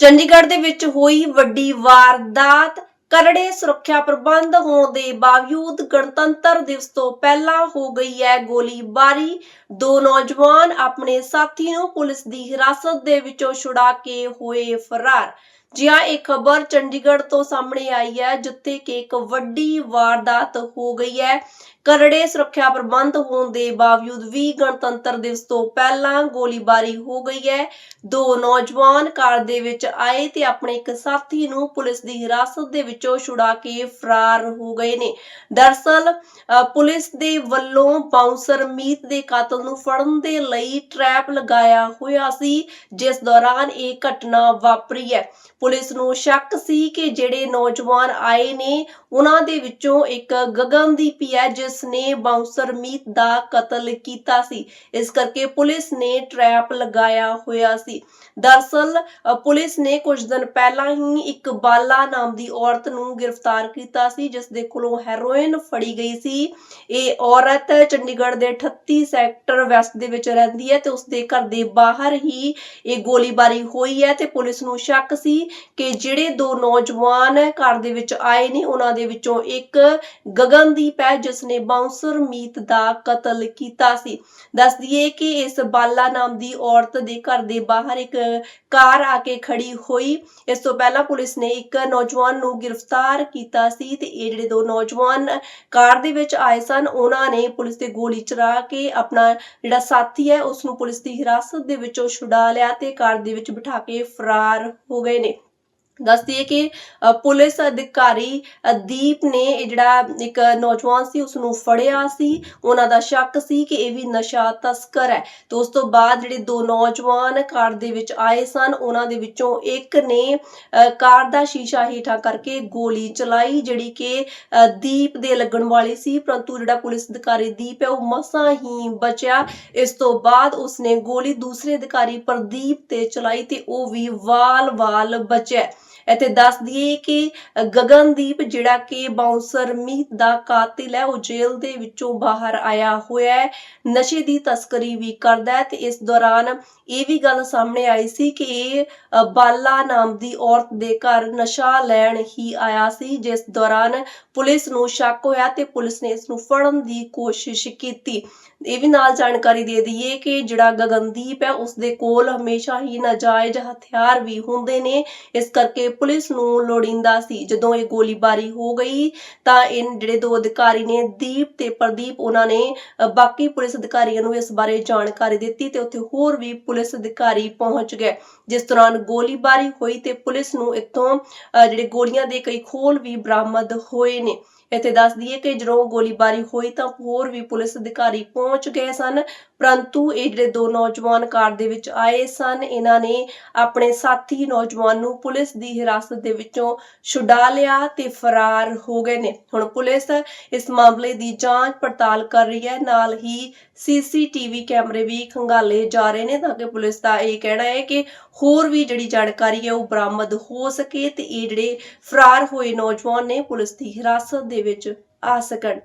ਚੰਡੀਗੜ੍ਹ ਦੇ ਵਿੱਚ ਹੋਈ ਵੱਡੀ ਵਾਰਦਾਤ। ਕਰੜੇ ਸੁਰੱਖਿਆ ਪ੍ਰਬੰਧ ਹੋਣ ਦੇ ਬਾਵਜੂਦ ਗਣਤੰਤਰ ਦਿਵਸ ਤੋਂ ਪਹਿਲਾਂ ਹੋ ਗਈ ਹੈ ਗੋਲੀਬਾਰੀ। ਦੋ ਨੌਜਵਾਨ ਆਪਣੇ ਸਾਥੀ ਨੂੰ ਪੁਲਿਸ ਦੀ ਹਿਰਾਸਤ ਦੇ ਵਿੱਚੋਂ ਛੁਡਾ ਕੇ ਹੋਏ ਫਰਾਰ। ਜੀ ਹਾਂ ਇਹ ਖਬਰ ਚੰਡੀਗੜ੍ਹ ਤੋਂ ਸਾਹਮਣੇ ਆਈ ਹੈ, ਜਿੱਥੇ ਕਿ ਇੱਕ ਵੱਡੀ ਵਾਰਦਾਤ ਹੋ ਗਈ ਹੈ। ਕਰੜੇ ਸੁਰੱਖਿਆ ਪ੍ਰਬੰਧ ਹੋਣ ਦੇ ਬਾਵਜੂਦ ਵੀ ਗਣਤੰਤਰ ਦਿਵਸ ਤੋਂ ਪਹਿਲਾਂ ਗੋਲੀਬਾਰੀ ਹੋ ਗਈ ਹੈ। ਦੋ ਨੌਜਵਾਨ ਕਾਰ ਦੇ ਵਿੱਚ ਆਏ ਤੇ ਆਪਣੇ ਇੱਕ ਸਾਥੀ ਨੂੰ ਪੁਲਿਸ ਦੀ ਹਿਰਾਸਤ ਦੇ ਵਿੱਚੋਂ ਛੁਡਾ ਕੇ ਫਰਾਰ ਹੋ ਗਏ ਨੇ। ਦਰਸਲ ਪੁਲਿਸ ਦੇ ਵੱਲੋਂ ਬਾਉਂਸਰ ਮੀਤ ਦੇ ਕਾਤਲ ਨੂੰ ਫੜਨ ਦੇ ਲਈ ਟ੍ਰੈਪ ਲਗਾਇਆ ਹੋਇਆ ਸੀ, ਜਿਸ ਦੌਰਾਨ ਇਹ ਘਟਨਾ ਵਾਪਰੀ ਹੈ। ਪੁਲਿਸ ਨੂੰ ਸ਼ੱਕ ਸੀ ਕਿ ਜਿਹੜੇ ਨੌਜਵਾਨ ਆਏ ਨੇ ਉਹਨਾਂ ਦੇ ਵਿੱਚੋਂ ਇੱਕ ਗਗਨਦੀਪ ਹੈ ਜਿਸ ਨੇ ਬਾਉਂਸਰ ਮੀਤ ਦਾ ਕਤਲ ਕੀਤਾ ਸੀ। ਇਸ ਕਰਕੇ ਪੁਲਿਸ ਨੇ ਟ੍ਰੈਪ ਲਗਾਇਆ ਹੋਇਆ ਸੀ। ਦਰਸਲ ਅ, ਪੁਲਿਸ ਨੇ ਕੁਝ ਦਿਨ ਪਹਿਲਾਂ ਹੀ ਇੱਕ ਬਾਲਾ ਨਾਮ ਦੀ ਔਰਤ ਨੂੰ ਗ੍ਰਿਫਤਾਰ ਕੀਤਾ ਸੀ ਜਿਸ ਦੇ ਕੋਲੋਂ ਹੈਰੋਇਨ ਫੜੀ ਗਈ ਸੀ। ਇਹ ਔਰਤ ਚੰਡੀਗੜ੍ਹ ਦੇ 38 ਸੈਕਟਰ ਵੈਸਟ ਦੇ ਵਿੱਚ ਰਹਿੰਦੀ ਹੈ ਤੇ ਉਸ ਦੇ ਘਰ ਦੇ ਬਾਹਰ ਹੀ ਇਹ ਗੋਲੀਬਾਰੀ ਹੋਈ ਹੈ ਤੇ ਪੁਲਿਸ ਨੂੰ ਸ਼ੱਕ ਸੀ ਕਿ ਜਿਹੜੇ ਦੋ ਨੌਜਵਾਨ ਘਰ ਦੇ ਵਿੱਚ ਆਏ ਨੇ, ਉਹਨਾਂ ਦੇ ਵਿੱਚੋਂ ਇੱਕ ਗਗਨਦੀਪ ਹੈ ਜਿਸ ਨੇ ਬਾਉਂਸਰ ਮੀਤ ਦਾ ਕਤਲ ਕੀਤਾ ਸੀ। ਦੱਸ ਦਈਏ ਕਿ ਇਸ ਬਾਲਾ ਨਾਮ ਦੀ ਔਰਤ ਦੇ ਘਰ ਦੇ ਬਾਹਰ ਇੱਕ ਕਾਰ ਆ ਕੇ ਖੜੀ ਹੋਈ। ਇਸ ਤੋਂ ਪਹਿਲਾਂ ਪੁਲਿਸ ਨੇ ਇੱਕ ਨੌਜਵਾਨ ਨੂੰ ਗ੍ਰਿਫਤਾਰ ਕੀਤਾ ਸੀ ਤੇ ਇਹ ਜਿਹੜੇ ਦੋ ਨੌਜਵਾਨ ਕਾਰ ਦੇ ਵਿੱਚ ਆਏ ਸਨ, ਉਹਨਾਂ ਨੇ ਪੁਲਿਸ ਤੇ ਗੋਲੀ ਚਲਾ ਕੇ ਆਪਣਾ ਜਿਹੜਾ ਸਾਥੀ ਹੈ ਉਸ ਨੂੰ ਪੁਲਿਸ ਦੀ ਹਿਰਾਸਤ ਦੇ ਵਿੱਚੋਂ ਛੁਡਾ ਲਿਆ ਤੇ ਕਾਰ ਦੇ ਵਿੱਚ ਬਿਠਾ ਕੇ ਫਰਾਰ ਹੋ ਗਏ ਨੇ। ਦੱਸਦੀ ਹੈ ਕਿ ਪੁਲਿਸ ਅਧਿਕਾਰੀ ਦੀਪ ਨੇ ਇਹ ਜਿਹੜਾ ਇੱਕ ਨੌਜਵਾਨ ਸੀ ਉਸ ਨੂੰ ਫੜਿਆ ਸੀ। ਉਹਨਾਂ ਦਾ ਸ਼ੱਕ ਸੀ ਕਿ ਇਹ ਵੀ ਨਸ਼ਾ ਤਸਕਰ ਹੈ। ਤੇ ਉਸ ਤੋਂ ਬਾਅਦ ਜਿਹੜੇ ਦੋ ਨੌਜਵਾਨ ਕਾਰ ਦੇ ਵਿੱਚ ਆਏ ਸਨ ਉਹਨਾਂ ਦੇ ਵਿੱਚੋਂ ਇੱਕ ਨੇ ਕਾਰ ਦਾ ਸ਼ੀਸ਼ਾ ਹੇਠਾਂ ਕਰਕੇ ਗੋਲੀ ਚਲਾਈ ਜਿਹੜੀ ਕਿ ਅ, ਦੀਪ ਦੇ ਲੱਗਣ ਵਾਲੀ ਸੀ। ਪਰੰਤੂ ਜਿਹੜਾ ਪੁਲਿਸ ਅਧਿਕਾਰੀ ਦੀਪ ਹੈ ਉਹ ਮਸਾਂ ਹੀ ਬਚਿਆ। ਇਸ ਤੋਂ ਬਾਅਦ ਉਸਨੇ ਗੋਲੀ ਦੂਸਰੇ ਅਧਿਕਾਰੀ ਪ੍ਰਦੀਪ ਤੇ ਚਲਾਈ ਤੇ ਉਹ ਵੀ ਵਾਲ-ਵਾਲ ਬਚਿਆ। ਇੱਥੇ ਦੱਸ ਦਈਏ ਕਿ ਗਗਨਦੀਪ, ਜਿਹੜਾ ਕਿ ਬਾਉਂਸਰ ਮੀਤ ਦਾ ਕਾਤਿਲ ਹੈ, ਉਹ ਜੇਲ੍ਹ ਦੇ ਵਿੱਚੋਂ ਬਾਹਰ ਆਇਆ ਹੋਇਆ ਹੈ। ਨਸ਼ੇ ਦੀ ਤਸਕਰੀ ਵੀ ਕਰਦਾ ਹੈ ਤੇ ਇਸ ਦੌਰਾਨ ਇਹ ਵੀ ਗੱਲ ਸਾਹਮਣੇ ਆਈ ਸੀ ਕਿ ਇਹ ਬਾਲਾ ਨਾਮ ਦੀ ਔਰਤ ਦੇ ਘਰ ਨਸ਼ਾ ਲੈਣ ਹੀ ਆਇਆ ਸੀ, ਜਿਸ ਦੌਰਾਨ ਪੁਲਿਸ ਨੂੰ ਸ਼ੱਕ ਹੋਇਆ ਤੇ ਪੁਲਿਸ ਨੇ ਇਸ ਨੂੰ ਫੜਨ ਦੀ ਕੋਸ਼ਿਸ਼ ਕੀਤੀ। ਇਹ ਵੀ ਨਾਲ ਜਾਣਕਾਰੀ ਦੇ ਦਈਏ ਕਿ ਜਿਹੜਾ ਗਗਨਦੀਪ ਹੈ, ਉਸ ਦੇ ਕੋਲ ਹਮੇਸ਼ਾ ਹੀ ਨਾਜਾਇਜ਼ ਹਥਿਆਰ ਵੀ ਹੁੰਦੇ ਨੇ। ਇਸ ਕਰਕੇ ਪੁਲਿਸ ਨੂੰ ਲੋੜੀਂਦਾ ਸੀ। ਜਦੋਂ ਇਹ ਗੋਲੀਬਾਰੀ ਹੋ ਗਈ, ਤਾਂ ਇਹ ਜਿਹੜੇ ਦੋ ਅਧਿਕਾਰੀ ਨੇ, ਦੀਪ ਤੇ ਪ੍ਰਦੀਪ, ਉਹਨਾਂ ਨੇ ਬਾਕੀ ਪੁਲਿਸ ਅਧਿਕਾਰੀਆਂ ਨੂੰ ਇਸ ਬਾਰੇ ਜਾਣਕਾਰੀ ਦਿੱਤੀ ਤੇ ਉੱਥੇ ਹੋਰ ਵੀ ਪੁਲਿਸ ਅਧਿਕਾਰੀ ਪਹੁੰਚ ਗਏ। ਜਿਸ ਦੌਰਾਨ ਗੋਲੀਬਾਰੀ ਹੋਈ ਤੇ ਪੁਲਿਸ ਨੂੰ ਇੱਥੋਂ ਜਿਹੜੇ ਗੋਲੀਆਂ ਦੇ ਕਈ ਖੋਲ ਵੀ ਬਰਾਮਦ ਹੋਏ ਨੇ। ਇੱਥੇ ਦੱਸ ਦਈਏ ਕਿ ਜਦੋਂ ਗੋਲੀਬਾਰੀ ਹੋਈ ਤਾਂ ਹੋਰ ਵੀ ਪੁਲਿਸ ਅਧਿਕਾਰੀ ਪਹੁੰਚ ਗਏ ਸਨ, ਪਰੰਤੂ ਇਹ ਜਿਹੜੇ ਦੋ ਨੌਜਵਾਨ ਕਾਰ ਦੇ ਵਿੱਚ ਆਏ ਸਨ, ਇਹਨਾਂ ਨੇ ਆਪਣੇ ਸਾਥੀ ਨੌਜਵਾਨ ਨੂੰ ਪੁਲਿਸ ਦੀ ਹਿਰਾਸਤ ਦੇ ਵਿੱਚੋਂ ਛੁਡਾ ਲਿਆ ਤੇ ਫਰਾਰ ਹੋ ਗਏ ਨੇ। ਹੁਣ ਪੁਲਿਸ ਇਸ ਮਾਮਲੇ ਦੀ ਜਾਂਚ ਪੜਤਾਲ ਕਰ ਰਹੀ ਹੈ। ਨਾਲ ਹੀ ਸੀਸੀਟੀਵੀ ਕੈਮਰੇ ਵੀ ਖੰਗਾਲੇ ਜਾ ਰਹੇ ਨੇ ਤਾਂ ਕਿ ਪੁਲਿਸ ਦਾ ਇਹ ਕਹਿਣਾ ਹੈ ਕਿ ਹੋਰ ਵੀ ਜਿਹੜੀ ਜਾਣਕਾਰੀ ਹੈ ਉਹ ਬਰਾਮਦ ਹੋ ਸਕੇ ਤੇ ਇਹ ਜਿਹੜੇ ਫਰਾਰ ਹੋਏ ਨੌਜਵਾਨ ਨੇ ਪੁਲਿਸ ਦੀ ਹਿਰਾਸਤ ਦੇ ਵਿੱਚ ਆ ਸਕਣ।